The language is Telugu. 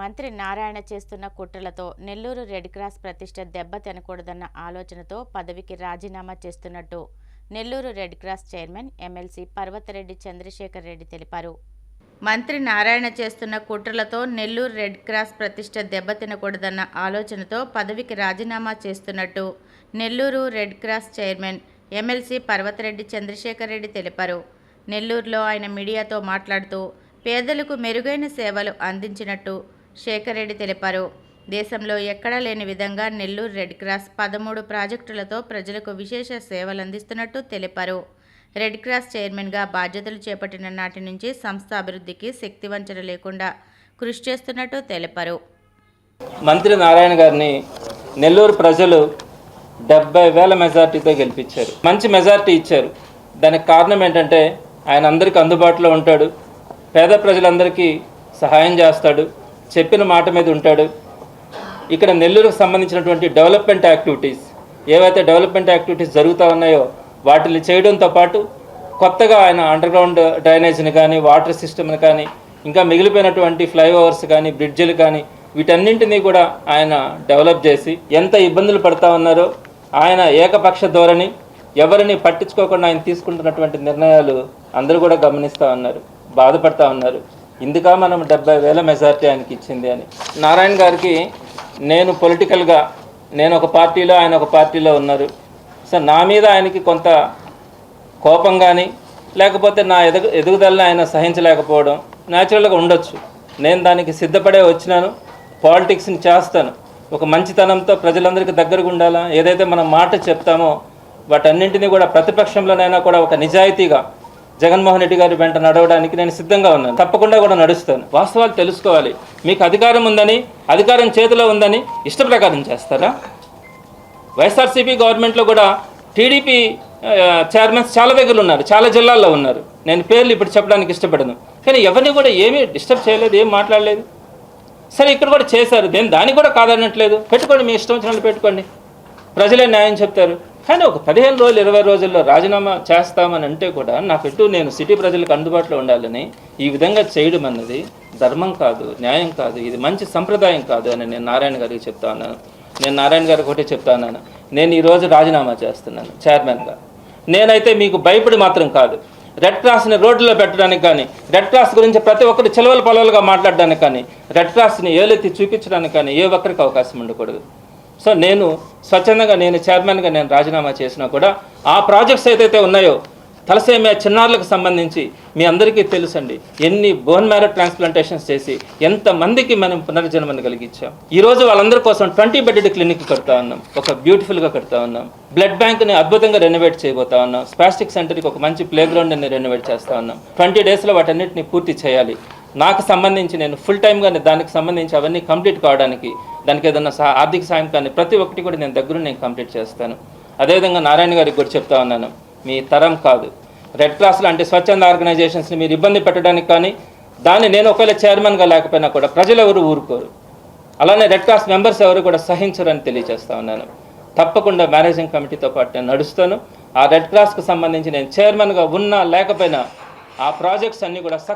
మంత్రి నారాయణ చేస్తున్న కుట్రలతో నెల్లూరు రెడ్ క్రాస్ ప్రతిష్ట దెబ్బ తినకూడదన్న ఆలోచనతో పదవికి రాజీనామా చేస్తున్నట్టు Nellore red cross chairman MLC Parvathareddy Chandrasekhar Reddy తెలిపారు. మంత్రి నారాయణ చేస్తున్న కుట్రలతో నెల్లూరు రెడ్ క్రాస్ ప్రతిష్ట దెబ్బతినకూడదన్న ఆలోచనతో పదవికి రాజీనామా చేస్తున్నట్టు Nellore red cross chairman MLC Parvathareddy Chandrasekhar Reddy తెలిపారు. నెల్లూరులో ఆయన మీడియాతో మాట్లాడుతూ పేదలకు మెరుగైన సేవలు అందించినట్టు శేఖర్ రెడ్డి తెలిపారు. దేశంలో ఎక్కడా లేని విధంగా నెల్లూరు రెడ్ క్రాస్ పదమూడు ప్రాజెక్టులతో ప్రజలకు విశేష సేవలు అందిస్తున్నట్టు తెలిపారు. రెడ్ క్రాస్ చైర్మన్గా బాధ్యతలు చేపట్టిన నాటి నుంచి సంస్థ అభివృద్ధికి శక్తివంచన లేకుండా కృషి చేస్తున్నట్టు తెలిపారు. మంత్రి నారాయణ గారిని నెల్లూరు ప్రజలు డెబ్బై వేల మెజార్టీతో గెలిపించారు. మంచి మెజార్టీ ఇచ్చారు. దానికి కారణం ఏంటంటే ఆయన అందరికీ అందుబాటులో ఉంటాడు. పేద ప్రజలందరికీ సహాయం చేస్తాడు. చెప్పిన మాట మీద ఉంటాడు. ఇక్కడ నెల్లూరుకు సంబంధించినటువంటి డెవలప్మెంట్ యాక్టివిటీస్ ఏవైతే డెవలప్మెంట్ యాక్టివిటీస్ జరుగుతూ ఉన్నాయో వాటిని చేయడంతో పాటు కొత్తగా ఆయన అండర్గ్రౌండ్ డ్రైనేజ్ని కానీ వాటర్ సిస్టమ్ని కానీ ఇంకా మిగిలిపోయినటువంటి ఫ్లైఓవర్స్ కానీ బ్రిడ్జిలు కానీ వీటన్నింటినీ కూడా ఆయన డెవలప్ చేసి ఎంత ఇబ్బందులు పడతా ఉన్నారో ఆయన ఏకపక్ష ధోరణి ఎవరిని పట్టించుకోకుండా ఆయన తీసుకుంటున్నటువంటి నిర్ణయాలు అందరూ కూడా గమనిస్తూ ఉన్నారు బాధపడతా ఉన్నారు. ఇందుక మనం డెబ్బై వేల మెజార్టీ ఆయనకి ఇచ్చింది అని. నారాయణ గారికి నేను పొలిటికల్గా నేను ఒక పార్టీలో ఆయన ఒక పార్టీలో ఉన్నారు. సో నా మీద ఆయనకి కొంత కోపం కానీ లేకపోతే నా ఎదుగు ఎదుగుదలని ఆయన సహించలేకపోవడం న్యాచురల్గా ఉండొచ్చు. నేను దానికి సిద్ధపడే వచ్చినాను పాలిటిక్స్ని చేస్తాను. ఒక మంచితనంతో ప్రజలందరికీ దగ్గరగా ఉండాలా? ఏదైతే మనం మాట చెప్తామో వాటన్నింటినీ కూడా ప్రతిపక్షంలోనైనా కూడా ఒక నిజాయితీగా జగన్మోహన్ రెడ్డి గారి వెంట నడవడానికి నేను సిద్ధంగా ఉన్నాను. తప్పకుండా కూడా నడుస్తాను. వాస్తవాలు తెలుసుకోవాలి. మీకు అధికారం ఉందని అధికారం చేతిలో ఉందని ఇష్ట ప్రకారం చేస్తారా? వైఎస్ఆర్సీపీ గవర్నమెంట్లో కూడా టీడీపీ చైర్మన్స్ చాలా దగ్గర ఉన్నారు చాలా జిల్లాల్లో ఉన్నారు. నేను పేర్లు ఇప్పుడు చెప్పడానికి ఇష్టపడను. కానీ ఎవరిని కూడా ఏమీ డిస్టర్బ్ చేయలేదు ఏం మాట్లాడలేదు. సరే ఇక్కడ కూడా చేశారు. దేని దానికి కూడా కాదనట్లేదు. పెట్టుకోండి మీ ఇష్టం వచ్చినట్లు పెట్టుకోండి. ప్రజలే న్యాయం చెప్తారు. కానీ ఒక పదిహేను రోజులు ఇరవై రోజుల్లో రాజీనామా చేస్తామని అంటే కూడా నా ఎటు నేను సిటీ ప్రజలకు అందుబాటులో ఉండాలని ఈ విధంగా చేయడం అన్నది ధర్మం కాదు న్యాయం కాదు ఇది మంచి సంప్రదాయం కాదు అని నేను నారాయణ గారికి చెప్తా ఉన్నాను నేను నారాయణ గారికి ఒకటే చెప్తా ఉన్నాను నేను ఈరోజు రాజీనామా చేస్తున్నాను చైర్మన్గా. నేనైతే మీకు భయపడి మాత్రం కాదు. రెడ్ క్రాస్ని రోడ్లలో పెట్టడానికి కానీ రెడ్ క్రాస్ గురించి ప్రతి ఒక్కరు చిలవల పొలవలుగా మాట్లాడడానికి కానీ రెడ్ క్రాస్ని ఏలెత్తి చూపించడానికి కానీ ఏ ఒక్కరికి అవకాశం ఉండకూడదు. సో నేను స్వచ్ఛందంగా నేను చైర్మన్గా నేను రాజీనామా చేసినా కూడా ఆ ప్రాజెక్ట్స్ ఏదైతే ఉన్నాయో తలసేమియా చిన్నారులకు సంబంధించి మీ అందరికీ తెలుసండి. ఎన్ని బోన్ మ్యారో ట్రాన్స్ప్లాంటేషన్స్ చేసి ఎంతమందికి మనం పునర్జన్మని కలిగించాం. ఈ రోజు వాళ్ళందరి కోసం ట్వంటీ బెడెడ్ క్లినిక్ కడతా ఉన్నాం. ఒక బ్యూటిఫుల్గా కడతా ఉన్నాం. బ్లడ్ బ్యాంక్ని అద్భుతంగా రెనోవేట్ చేయబోతా ఉన్నాం. స్పాస్టిక్ సెంటర్కి ఒక మంచి ప్లే గ్రౌండ్ని రెనోవేట్ చేస్తా ఉన్నాం. ట్వంటీ డేస్లో వాటన్నిటిని పూర్తి చేయాలి. నాకు సంబంధించి నేను ఫుల్ టైమ్గా దానికి సంబంధించి అవన్నీ కంప్లీట్ కావడానికి దానికి ఏదైనా సహా ఆర్థిక సాయం కానీ ప్రతి ఒక్కటి కూడా నేను దగ్గర నేను కంప్లీట్ చేస్తాను. అదేవిధంగా నారాయణ గారికి కూడా చెప్తా ఉన్నాను మీ తరం కాదు. రెడ్ క్రాస్ లాంటి స్వచ్ఛంద ఆర్గనైజేషన్స్ని మీరు ఇబ్బంది పెట్టడానికి కానీ దాన్ని నేను ఒకవేళ చైర్మన్గా లేకపోయినా కూడా ప్రజలు ఎవరు ఊరుకోరు. అలానే రెడ్ క్రాస్ మెంబర్స్ ఎవరు కూడా సహించరని తెలియజేస్తా ఉన్నాను. తప్పకుండా మేనేజింగ్ కమిటీతో పాటు నేను నడుస్తాను. ఆ రెడ్ క్రాస్కి సంబంధించి నేను చైర్మన్గా ఉన్నా లేకపోయినా ఆ ప్రాజెక్ట్స్ అన్నీ కూడా